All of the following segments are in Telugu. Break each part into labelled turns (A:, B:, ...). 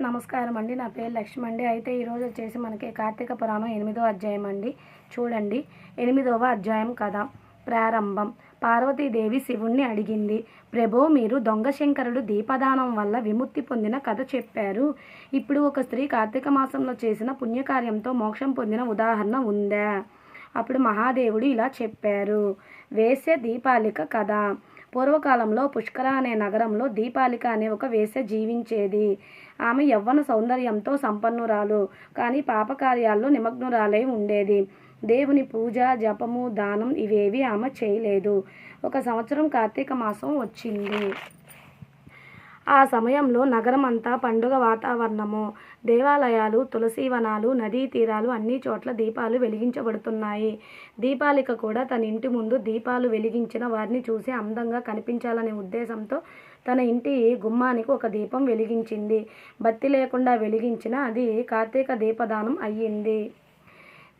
A: నమస్కారం అండి నా పేరు లక్ష్మి అండి. అయితే ఈరోజు వచ్చేసి మనకి కార్తీక పురాణం ఎనిమిదో అధ్యాయం అండి. చూడండి. ఎనిమిదవ అధ్యాయం కథ. ప్రారంభం. పార్వతీదేవి శివుణ్ణి అడిగింది. ప్రభో మీరు దొంగ శంకరుడు దీపదానం వల్ల విముక్తి పొందిన కథ చెప్పారు. ఇప్పుడు ఒక స్త్రీ కార్తీక మాసంలో చేసిన పుణ్యకార్యంతో మోక్షం పొందిన ఉదాహరణ ఉందా? అప్పుడు మహాదేవుడు ఇలా చెప్పారు. వేశ్య దీపాలిక కథ. పూర్వకాలంలో పుష్కర అనే నగరంలో దీపాలిక అనే ఒక వేశ్య జీవించేది. ఆమె యవ్వన సౌందర్యంతో సంపన్నురాలు కానీ పాపకార్యాల్లో నిమగ్నురాలై ఉండేది. దేవుని పూజ జపము దానం ఇవేవి ఆమె చేయలేదు. ఒక సంవత్సరం కార్తీక మాసం వచ్చింది. ఆ సమయంలో నగరమంతా పండుగ వాతావరణము. దేవాలయాలు తులసీవనాలు నదీ తీరాలు అన్ని చోట్ల దీపాలు వెలిగించబడుతున్నాయి. దీపాలిక కూడా తన ఇంటి ముందు దీపాలు వెలిగించిన వారిని చూసి అందంగా కనిపించాలనే ఉద్దేశంతో తన ఇంటి గుమ్మానికి ఒక దీపం వెలిగించింది. బత్తి లేకుండా వెలిగించిన అది కార్తీక దీపదానం అయ్యింది.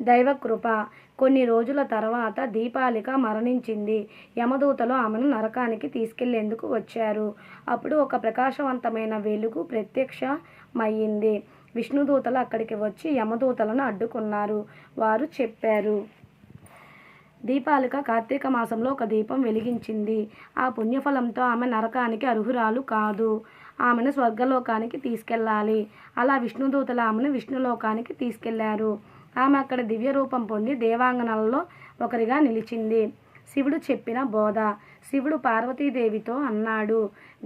A: దైవకృప. కొన్ని రోజుల తర్వాత దీపాలిక మరణించింది. యమదూతలు ఆమెను నరకానికి తీసుకెళ్ళేందుకు వచ్చారు. అప్పుడు ఒక ప్రకాశవంతమైన వెలుగు ప్రత్యక్షమయ్యింది. విష్ణుదూతలు అక్కడికి వచ్చి యమదూతలను అడ్డుకున్నారు. వారు చెప్పారు దీపాలిక కార్తీక మాసంలో ఒక దీపం వెలిగించింది. ఆ పుణ్యఫలంతో ఆమె నరకానికి అర్హురాలు కాదు. ఆమెను స్వర్గలోకానికి తీసుకెళ్ళాలి అలా విష్ణుదూతలు ఆమెను విష్ణులోకానికి తీసుకెళ్ళారు. ఆమె అక్కడ దివ్య రూపం పొంది దేవాంగనలలో ఒకరిగా నిలిచింది. శివుడు చెప్పిన బోధ. శివుడు పార్వతీదేవితో అన్నాడు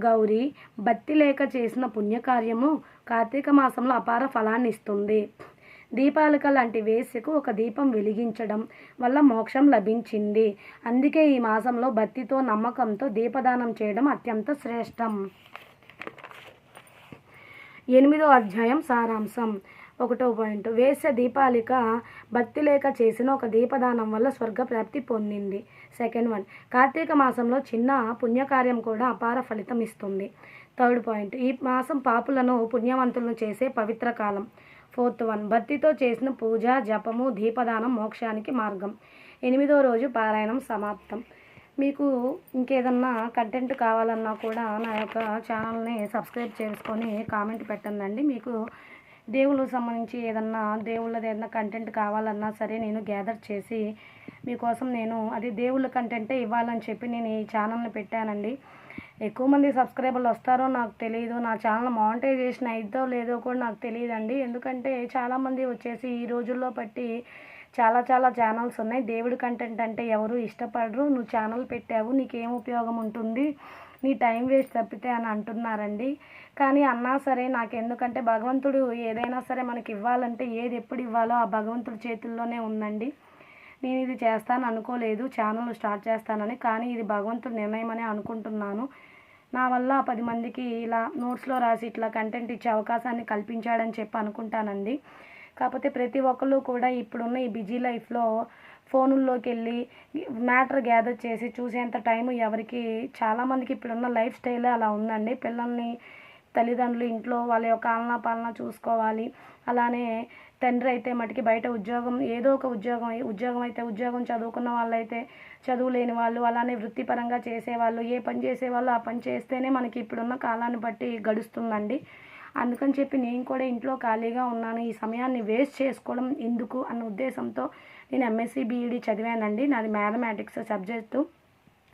A: గౌరీ బత్తి లేక చేసిన పుణ్యకార్యము కార్తీక మాసంలో అపార ఫలాన్ని ఇస్తుంది దీపాలిక లాంటి వేశ్యకు ఒక దీపం వెలిగించడం వల్ల మోక్షం లభించింది. అందుకే ఈ మాసంలో భక్తితో నమ్మకంతో దీపదానం చేయడం అత్యంత శ్రేష్టం. ఎనిమిదో అధ్యాయం సారాంశం. ఒకటో పాయింట్. వేశ్య దీపాలిక భక్తి లేక చేసిన ఒక దీపదానం వల్ల స్వర్గప్రాప్తి పొందింది. Second one. కార్తీక మాసంలో చిన్న పుణ్యకార్యం కూడా అపార ఫలితం ఇస్తుంది. Third point. ఈ మాసం పాపులను పుణ్యవంతులను చేసే పవిత్ర కాలం. Fourth one. భక్తితో చేసిన పూజ జపము దీపదానం మోక్షానికి మార్గం. ఎనిమిదో రోజు పారాయణం సమాప్తం. మీకు ఇంకేదన్నా కంటెంట్ కావాలన్నా కూడా నా యొక్క ఛానల్ని సబ్స్క్రైబ్ చేసుకొని కామెంట్ పెట్టండి. మీకు దేవుళ్ళకు సంబంధించి ఏదన్నా దేవుళ్ళది ఏదన్నా కంటెంట్ కావాలన్నా సరే నేను గ్యాదర్ చేసి మీకోసం నేను అది దేవుళ్ళ కంటెంటే ఇవ్వాలని చెప్పి నేను ఈ ఛానల్ని పెట్టానండి. ఎక్కువ మంది సబ్స్క్రైబర్లు వస్తారో నాకు తెలియదు నా ఛానల్ మానిటైజేషన్ అయిద్దో లేదో కూడా నాకు తెలియదండి. ఎందుకంటే చాలామంది వచ్చేసి ఈ రోజుల్లో బట్టి చాలా చాలా ఛానల్స్ ఉన్నాయి. దేవుడి కంటెంట్ అంటే ఎవరు ఇష్టపడరు. నువ్వు ఛానల్ పెట్టావు నీకేం ఉపయోగం ఉంటుంది? నీ టైం వేస్ట్ తప్పితే అని అంటున్నారండి. కానీ అన్నా సరే నాకు ఎందుకంటే భగవంతుడు ఏదైనా సరే మనకి ఇవ్వాలంటే ఏది ఎప్పుడు ఇవ్వాలో ఆ భగవంతుడి చేతుల్లోనే ఉందండి. నేను ఇది చేస్తాను అనుకోలేదు ఛానల్ స్టార్ట్ చేస్తానని కానీ ఇది భగవంతుడి నిర్ణయం అని అనుకుంటున్నాను. నా వల్ల పది మందికి ఇలా నోట్స్లో రాసి ఇట్లా కంటెంట్ ఇచ్చే అవకాశాన్ని కల్పించాడని చెప్పి అనుకుంటానండి. కాకపోతే ప్రతి ఒక్కళ్ళు కూడా ఇప్పుడున్న ఈ బిజీ లైఫ్లో ఫోనుల్లోకి వెళ్ళి మ్యాటర్ గ్యాదర్ చేసి చూసేంత టైం ఎవరికి చాలామందికి ఇప్పుడున్న లైఫ్ స్టైలే అలా ఉందండి. పిల్లల్ని తల్లిదండ్రులు ఇంట్లో వాళ్ళ యొక్క ఆలనా పాలన చూసుకోవాలి. అలానే తండ్రి అయితే మటుకి బయట ఉద్యోగం ఏదో ఒక ఉద్యోగం ఉద్యోగం అయితే ఉద్యోగం చదువుకున్న వాళ్ళైతే చదువు లేని వాళ్ళు అలానే వృత్తిపరంగా చేసేవాళ్ళు ఏ పని చేసేవాళ్ళు ఆ పని చేస్తేనే మనకి ఇప్పుడున్న కాలాన్ని బట్టి గడుస్తుందండి. అందుకని చెప్పి నేను కూడా ఇంట్లో ఖాళీగా ఉన్నాను. ఈ సమయాన్ని వేస్ట్ చేసుకోవడం ఎందుకు అన్న ఉద్దేశంతో నేను ఎంఎస్సీ బీఈడి చదివానండి. నాది మ్యాథమెటిక్స్ సబ్జెక్టు.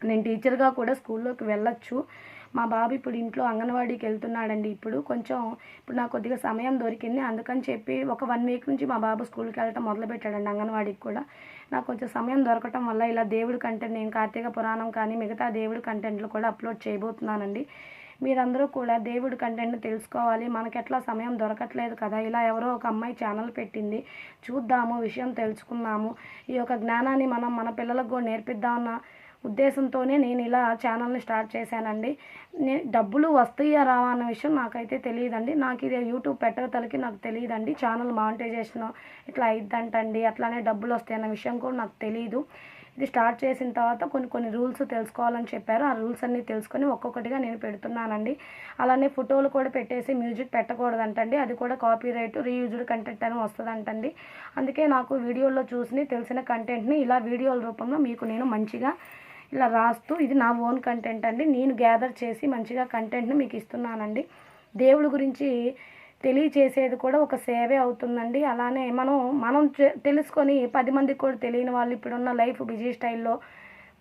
A: నేను టీచర్గా కూడా స్కూల్లోకి వెళ్ళొచ్చు. మా బాబు ఇప్పుడు ఇంట్లో అంగన్వాడీకి వెళ్తున్నాడండి ఇప్పుడు. కొంచెం ఇప్పుడు నాకు కొద్దిగా సమయం దొరికింది. అందుకని చెప్పి ఒక వన్ వీక్ నుంచి మా బాబు స్కూల్కి వెళ్ళటం మొదలుపెట్టాడండి అంగన్వాడీకి కూడా. నాకు కొంచెం సమయం దొరకటం వల్ల ఇలా దేవుడి కంటెంట్ నేను కార్తీక పురాణం కానీ మిగతా దేవుడి కంటెంట్లు కూడా అప్లోడ్ చేయబోతున్నానండి. మీరందరూ కూడా దేవుడి కంటెంట్ తెలుసుకోవాలి. మనకి ఎట్లా సమయం దొరకట్లేదు కదా. ఇలా ఎవరో ఒక అమ్మాయి ఛానల్ పెట్టింది. చూద్దాము విషయం తెలుసుకుందాము. ఈ యొక్క జ్ఞానాన్ని మనం మన పిల్లలకు కూడా నేర్పిద్దామన్న ఉద్దేశంతోనే నేను ఇలా ఛానల్ని స్టార్ట్ చేశానండి. డబ్బులు వస్తాయా రావా అన్న విషయం నాకైతే తెలియదండి. నాకు ఇది యూట్యూబ్ పెట్టగతలకి నాకు తెలియదండి. ఛానల్ మానిటైజేషన్ ఇట్లా అయిద్దంటండి అట్లానే డబ్బులు వస్తాయి అన్న విషయం కూడా నాకు తెలియదు ఇది స్టార్ట్ చేసిన తర్వాత కొన్ని కొన్ని రూల్స్ తెలుసుకోవాలని చెప్పారు. ఆ రూల్స్ అన్నీ తెలుసుకొని ఒక్కొక్కటిగా నేను పెడుతున్నానండి. అలానే ఫోటోలు కూడా పెట్టేసి మ్యూజిక్ పెట్టకూడదంటండి. అది కూడా కాపీ రైట్ రీయూజ్డ్ కంటెంట్ అని వస్తుందంటండి. అందుకే నాకు వీడియోలో చూసి తెలిసిన కంటెంట్ని ఇలా వీడియోల రూపంలో మీకు నేను మంచిగా ఇలా రాస్తూ ఇది నా ఓన్ కంటెంట్ అండి. నేను గ్యాదర్ చేసి మంచిగా కంటెంట్ని మీకు ఇస్తున్నానండి. దేవుడి గురించి తెలియచేసేది కూడా ఒక సేవే అవుతుందండి. అలానే మనం మనం తెలుసుకొని పది మందికి కూడా తెలియని వాళ్ళు ఇప్పుడున్న లైఫ్ బిజీ స్టైల్లో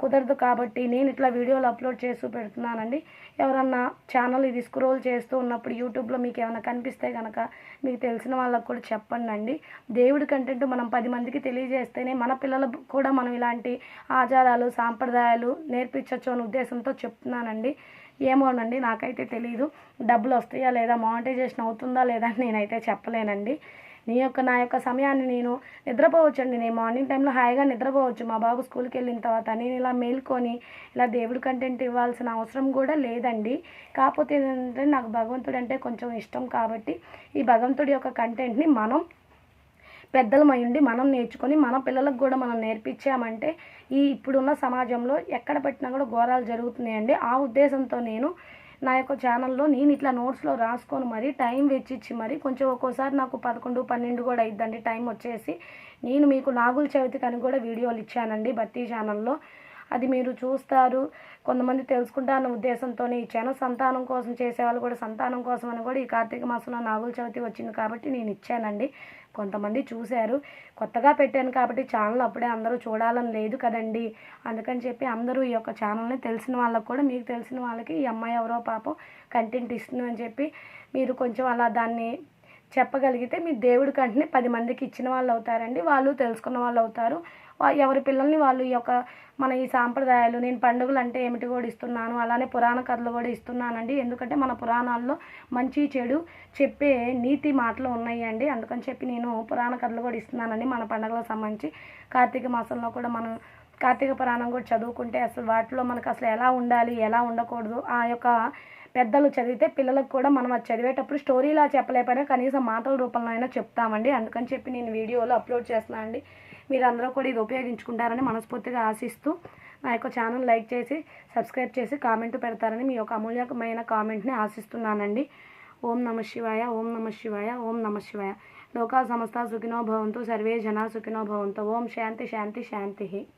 A: కుదరదు కాబట్టి నేను ఇట్లా వీడియోలు అప్లోడ్ చేస్తూ పెడుతున్నానండి. ఎవరన్నా ఛానల్ ఇది స్క్రోల్ చేస్తూ ఉన్నప్పుడు యూట్యూబ్లో మీకు ఏమైనా కనిపిస్తే కనుక మీకు తెలిసిన వాళ్ళకు కూడా చెప్పండి అండి దేవుడి కంటెంట్ మనం పది మందికి తెలియజేస్తేనే మన పిల్లలకు కూడా మనం ఇలాంటి ఆచారాలు సాంప్రదాయాలు నేర్పించవచ్చు అనే ఉద్దేశంతో చెప్తున్నానండి. ఏమోనండి నాకైతే తెలియదు డబ్బులు వస్తాయా లేదా మానిటైజేషన్ అవుతుందా లేదా అని నేనైతే చెప్పలేనండి. నీ యొక్క నా యొక్క సమయాన్ని నేను నిద్రపోవచ్చు అండి నేను మార్నింగ్ టైంలో హాయిగా నిద్రపోవచ్చు. మా బాబు స్కూల్కి వెళ్ళిన తర్వాత నేను ఇలా మేల్కొని ఇలా దేవుడి కంటెంట్ ఇవ్వాల్సిన అవసరం కూడా లేదండి. కాకపోతే ఏంటంటే నాకు భగవంతుడు అంటే కొంచెం ఇష్టం కాబట్టి ఈ భగవంతుడి యొక్క కంటెంట్ని మనం పెద్దలమై ఉండి మనం నేర్చుకొని మన పిల్లలకు కూడా మనం నేర్పించామంటే ఈ ఇప్పుడున్న సమాజంలో ఎక్కడ పెట్టినా కూడా ఘోరాలు జరుగుతున్నాయండి. ఆ ఉద్దేశంతో నేను నా యొక్క ఛానల్లో నేను ఇట్లా నోట్స్లో రాసుకొని మరి టైం వెచ్చిచ్చి మరి కొంచెం ఒక్కోసారి నాకు పదకొండు పన్నెండు కూడా అయిద్దండి. టైం వచ్చేసి నేను మీకు నాగుల చవితికి అని కూడా వీడియోలు ఇచ్చానండి బత్తి ఛానల్లో అది మీరు చూస్తారు. కొంతమంది తెలుసుకుంటారన్న ఈ ఇచ్చాను సంతానం కోసం చేసేవాళ్ళు కూడా సంతానం కోసం అని కూడా ఈ కార్తీక మాసంలో నాగుల చవితి వచ్చింది కాబట్టి నేను ఇచ్చానండి. కొంతమంది చూశారు. కొత్తగా పెట్టాను కాబట్టి ఛానల్ అప్పుడే అందరూ చూడాలని లేదు కదండి. అందుకని చెప్పి అందరూ ఈ యొక్క ఛానల్ని తెలిసిన వాళ్ళకు కూడా మీకు తెలిసిన వాళ్ళకి ఈ అమ్మాయి ఎవరో పాపం కంటెంట్ ఇస్తుందని చెప్పి మీరు కొంచెం అలా దాన్ని చెప్పగలిగితే మీ దేవుడి కంటనే పది మందికి ఇచ్చిన వాళ్ళు అవుతారండి. వాళ్ళు తెలుసుకున్న వాళ్ళు అవుతారు. ఎవరి పిల్లల్ని వాళ్ళు ఈ యొక్క మన ఈ సాంప్రదాయాలు నేను పండుగలు అంటే ఏమిటి కూడా ఇస్తున్నాను అలానే పురాణ కథలు కూడా ఇస్తున్నానండి. ఎందుకంటే మన పురాణాల్లో మంచి చెడు చెప్పే నీతి మాటలు ఉన్నాయండి. అందుకని చెప్పి నేను పురాణ కథలు కూడా ఇస్తున్నానండి. మన పండుగలకు సంబంధించి కార్తీక మాసంలో కూడా మనం కార్తీక పురాణం కూడా చదువుకుంటే అసలు వాటిలో మనకు అసలు ఎలా ఉండాలి ఎలా ఉండకూడదు ఆ యొక్క పెద్దలు చదివితే పిల్లలకు కూడా మనం అది చదివేటప్పుడు స్టోరీలా చెప్పలేకపోయినా కనీసం మాటల రూపంలో అయినా చెప్తామండి. అందుకని చెప్పి నేను వీడియోలో అప్లోడ్ చేస్తున్నాను అండి మీరందరూ కూడా ఇది ఉపయోగించుకుంటారని మనస్ఫూర్తిగా ఆశిస్తూ నా యొక్క ఛానల్ లైక్ చేసి సబ్స్క్రైబ్ చేసి కామెంట్ పెడతారని మీ యొక్క అమూల్యమైన కామెంట్ని ఆశిస్తున్నానండి. ఓం నమ శివాయ ఓం నమ శివాయ ఓం నమ శివాయ. లోకా సంస్థ సుఖినో భవంతు సర్వే జనా సుఖినో భవంతు. ఓం శాంతి శాంతి శాంతి.